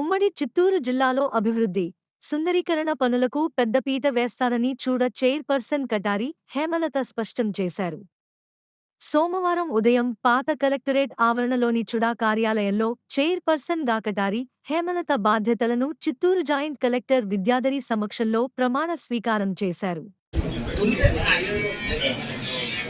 ఉమ్మడి చిత్తూరు జిల్లాలో అభివృద్ధి. సుందరీకరణ పనులకు పెద్దపీట వేస్తారని చూడ చైర్పర్సన్ కటారి హేమలత స్పష్టం చేశారు. సోమవారం ఉదయం పాత కలెక్టరేట్ ఆవరణలోని చుడా కార్యాలయంలో చైర్పర్సన్గా కటారి హేమలత బాధ్యతలను చిత్తూరు జాయింట్ కలెక్టర్ విద్యాధరి సమక్షంలో ప్రమాణ స్వీకారం చేశారు.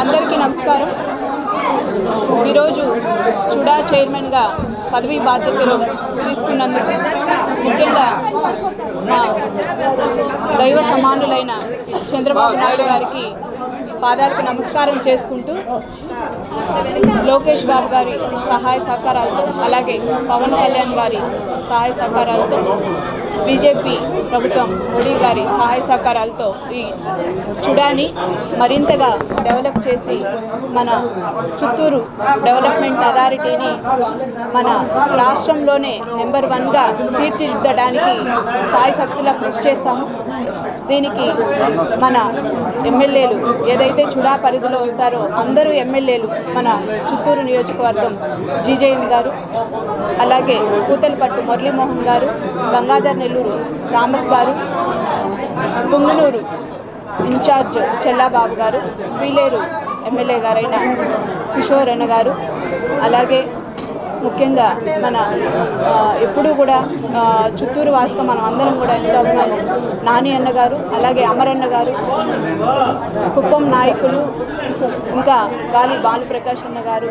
అందరికీ నమస్కారం. ఈరోజు చుడా చైర్మన్గా పదవీ బాధ్యతలు తీసుకున్నందుకు ముఖ్యంగా మా దైవ సమానులైన చంద్రబాబు నాయుడు గారికి పాదాలకు నమస్కారం చేసుకుంటూ లోకేష్ బాబు గారి సహాయ సహకారాలతో అలాగే పవన్ కళ్యాణ్ గారి సహాయ సహకారాలతో బీజేపీ ప్రభుత్వం మోడీ గారి సహాయ సహకారాలతో ఈ చుడాని మరింతగా డెవలప్ చేసి మన చిత్తూరు డెవలప్మెంట్ అథారిటీని మన రాష్ట్రంలోనే నెంబర్ వన్గా తీర్చిదిద్దడానికి సాయశక్తుల కృషి చేస్తాము దీనికి మన ఎమ్మెల్యేలు ఏదైతే చుడా పరిధిలో వస్తారో అందరూ ఎమ్మెల్యేలు మన చిత్తూరు నియోజకవర్గం జీజేఎం గారు అలాగే కూతలపట్టు మురళీమోహన్ గారు గంగాధర్ నెల్లూరు థామస్ గారు పుంగనూరు ఇన్ఛార్జ్ చెల్లాబాబు గారు పీలేరు ఎమ్మెల్యే గారైన కిషోర్ అన్న గారు అలాగే ముఖ్యంగా మన ఎప్పుడూ కూడా చిత్తూరు వాసుగా మనం అందరం కూడా ఎంతో అభిమానించు నాని అన్న గారు అలాగే అమరన్న గారు కుప్పం నాయకులు ఇంకా గాలి భానుప్రకాష్ అన్న గారు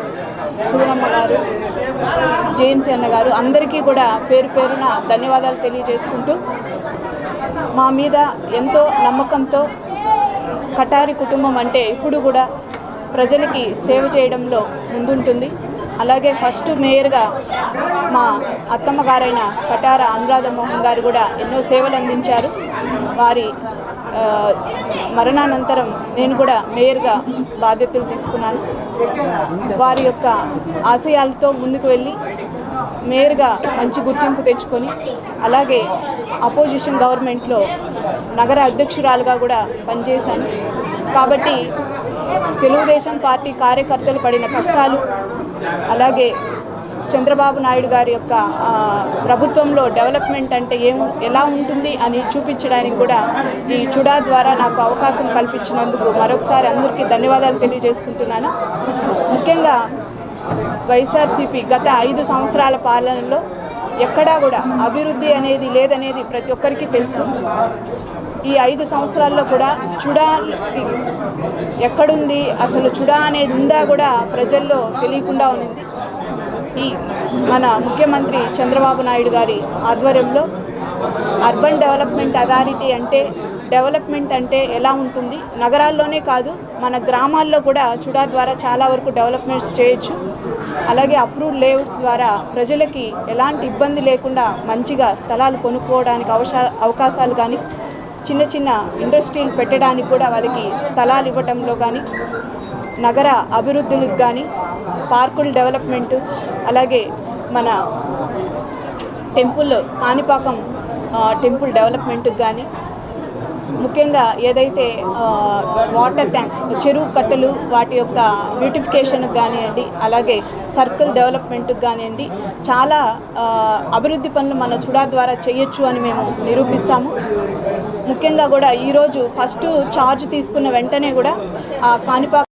సూరమ్మ గారు జేమ్స్ అన్న గారు అందరికీ కూడా పేరు పేరున ధన్యవాదాలు తెలియజేసుకుంటూ మా మీద ఎంతో నమ్మకంతో కటారి కుటుంబం అంటే ఇప్పుడు కూడా ప్రజలకి సేవ చేయడంలో ముందుంటుంది. అలాగే ఫస్ట్ మేయర్గా మా అత్తమ్మ గారైన పటార అనురాధ మోహన్ గారు కూడా ఎన్నో సేవలు అందించారు. వారి మరణానంతరం నేను కూడా మేయర్గా బాధ్యతలు తీసుకున్నాను. వారి యొక్క ఆశయాలతో ముందుకు వెళ్ళి మేయర్గా మంచి గుర్తింపు తెచ్చుకొని అలాగే అపోజిషన్ గవర్నమెంట్లో నగర అధ్యక్షురాలుగా కూడా పనిచేశాను. కాబట్టి తెలుగుదేశం పార్టీ కార్యకర్తలు పడిన కష్టాలు అలాగే చంద్రబాబు నాయుడు గారి యొక్క ప్రభుత్వంలో డెవలప్మెంట్ అంటే ఏం ఎలా ఉంటుంది అని చూపించడానికి కూడా ఈ చుడా ద్వారా నాకు అవకాశం కల్పించినందుకు మరొకసారి అందరికీ ధన్యవాదాలు తెలియజేసుకుంటున్నాను. ముఖ్యంగా వైఎస్ఆర్సీపీ గత ఐదు సంవత్సరాల పాలనలో ఎక్కడా కూడా అభివృద్ధి అనేది లేదనేది ప్రతి ఒక్కరికి తెలుసు. ఈ ఐదు సంవత్సరాల్లో కూడా చుడా ఎక్కడుంది అసలు చుడా అనేది ఉందా కూడా ప్రజల్లో తెలియకుండా ఉన్నింది. ఈ మన ముఖ్యమంత్రి చంద్రబాబు నాయుడు గారి ఆధ్వర్యంలో అర్బన్ డెవలప్మెంట్ అథారిటీ అంటే డెవలప్మెంట్ అంటే ఎలా ఉంటుంది? నగరాల్లోనే కాదు మన గ్రామాల్లో కూడా చుడా ద్వారా చాలా వరకు డెవలప్మెంట్స్ చేయొచ్చు. అలాగే అప్రూవ్ లేఅవుట్స్ ద్వారా ప్రజలకి ఎలాంటి ఇబ్బంది లేకుండా మంచిగా స్థలాలు కొనుక్కోవడానికి అవకాశాలు కానీ చిన్న చిన్న ఇండస్ట్రీలు పెట్టడానికి కూడా వాళ్ళకి స్థలాలు ఇవ్వటంలో కానీ నగర అభివృద్ధులకు కానీ పార్కుల డెవలప్మెంట్ అలాగే మన టెంపుల్ కాణిపాకం టెంపుల్ డెవలప్మెంట్కి కానీ ముఖ్యంగా ఏదైతే వాటర్ ట్యాంక్ చెరువు కట్టలు వాటి యొక్క బ్యూటిఫికేషన్కి కానివ్వండి అలాగే సర్కిల్ డెవలప్మెంట్కి కానివ్వండి చాలా అభివృద్ధి పనులు మన చుడా ద్వారా చేయొచ్చు అని మేము నిరూపిస్తాము. ముఖ్యంగా కూడా ఈరోజు ఫస్ట్ చార్జ్ తీసుకున్న వెంటనే కూడా ఆ కాణిపాక